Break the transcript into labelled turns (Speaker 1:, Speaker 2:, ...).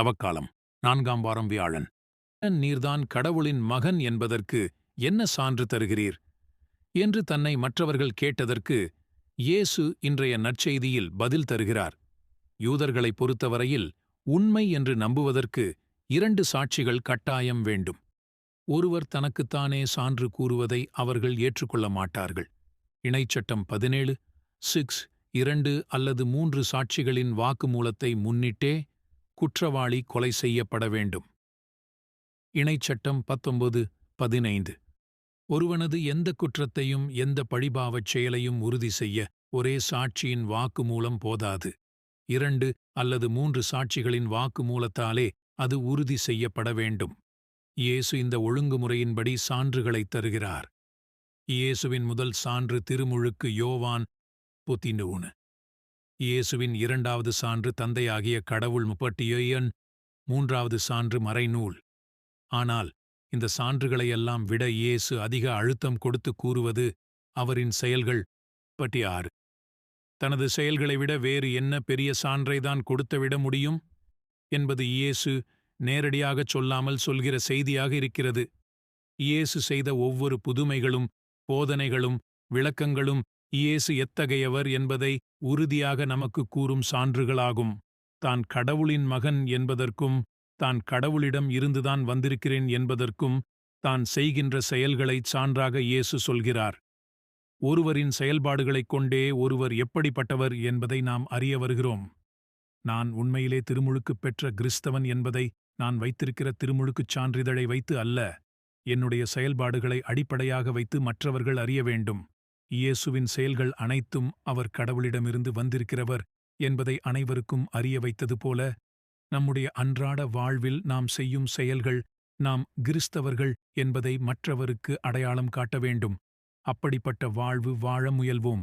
Speaker 1: தவக்காலம். நான்காம் வாரம் வியாழன். நீர்தான் கடவுளின் மகன் என்பதற்கு என்ன சான்று தருகிறீர்? என்று தன்னை மற்றவர்கள் கேட்டதற்கு இயேசு இன்றைய நற்செய்தியில் பதில் தருகிறார். யூதர்களைப் பொறுத்தவரையில் உண்மை என்று நம்புவதற்கு இரண்டு சாட்சிகள் கட்டாயம் வேண்டும். ஒருவர் தனக்குத்தானே சான்று கூறுவதை அவர்கள் ஏற்றுக்கொள்ள மாட்டார்கள். இணைச்சட்டம் பதினேழு சிக்ஸ் இரண்டு அல்லது மூன்று சாட்சிகளின் வாக்குமூலத்தை முன்னிட்டே குற்றவாளி கொலை செய்யப்பட வேண்டும். இணைச்சட்டம் பத்தொன்பது பதினைந்து. ஒருவனது எந்த குற்றத்தையும் எந்த பழிபாவச் செயலையும் உறுதி செய்ய ஒரே சாட்சியின் வாக்குமூலம் போதாது. இரண்டு அல்லது மூன்று சாட்சிகளின் வாக்குமூலத்தாலே அது உறுதி செய்யப்பட வேண்டும். இயேசு இந்த ஒழுங்குமுறையின்படி சான்றுகளைத் தருகிறார். இயேசுவின் முதல் சான்று திருமுழுக்கு யோவான் புத்தினூனு இயேசுவின் இரண்டாவது சான்று தந்தையாகிய கடவுள் முப்பட்டியொய்யன் மூன்றாவது சான்று மறைநூல். ஆனால் இந்த சான்றுகளையெல்லாம் விட இயேசு அதிக அழுத்தம் கொடுத்து கூறுவது அவரின் செயல்கள் பற்றி ஆறு. தனது செயல்களை விட வேறு என்ன பெரிய சான்றைதான் கொடுத்துவிட முடியும்? என்பது இயேசு நேரடியாகச் சொல்லாமல் சொல்கிற செய்தியாக இருக்கிறது. இயேசு செய்த ஒவ்வொரு புதுமைகளும் போதனைகளும் விளக்கங்களும் இயேசு எத்தகையவர் என்பதை உறுதியாக நமக்கு கூறும் சான்றுகளாகும். தான் கடவுளின் மகன் என்பதற்கும் தான் கடவுளிடம் இருந்துதான் வந்திருக்கிறேன் என்பதற்கும் தான் செய்கின்ற செயல்களைச் சான்றாக இயேசு சொல்கிறார். ஒருவரின் செயல்பாடுகளைக் கொண்டே ஒருவர் எப்படிப்பட்டவர் என்பதை நாம் அறிய வருகிறோம். நான் உண்மையிலே திருமுழுக்குப் பெற்ற கிறிஸ்தவன் என்பதை நான் வைத்திருக்கிற திருமுழுக்குச் சான்றிதழை வைத்து அல்ல என்னுடைய செயல்பாடுகளை அடிப்படையாக வைத்து மற்றவர்கள் அறிய வேண்டும். இயேசுவின் செயல்கள் அனைத்தும் அவர் கடவுளிடமிருந்து வந்திருக்கிறவர் என்பதை அனைவருக்கும் அறிய வைத்தது போல நம்முடைய அன்றாட வாழ்வில் நாம் செய்யும் செயல்கள் நாம் கிறிஸ்தவர்கள் என்பதை மற்றவருக்கு அடையாளம் காட்ட வேண்டும். அப்படிப்பட்ட வாழ்வு வாழ முயல்வோம்.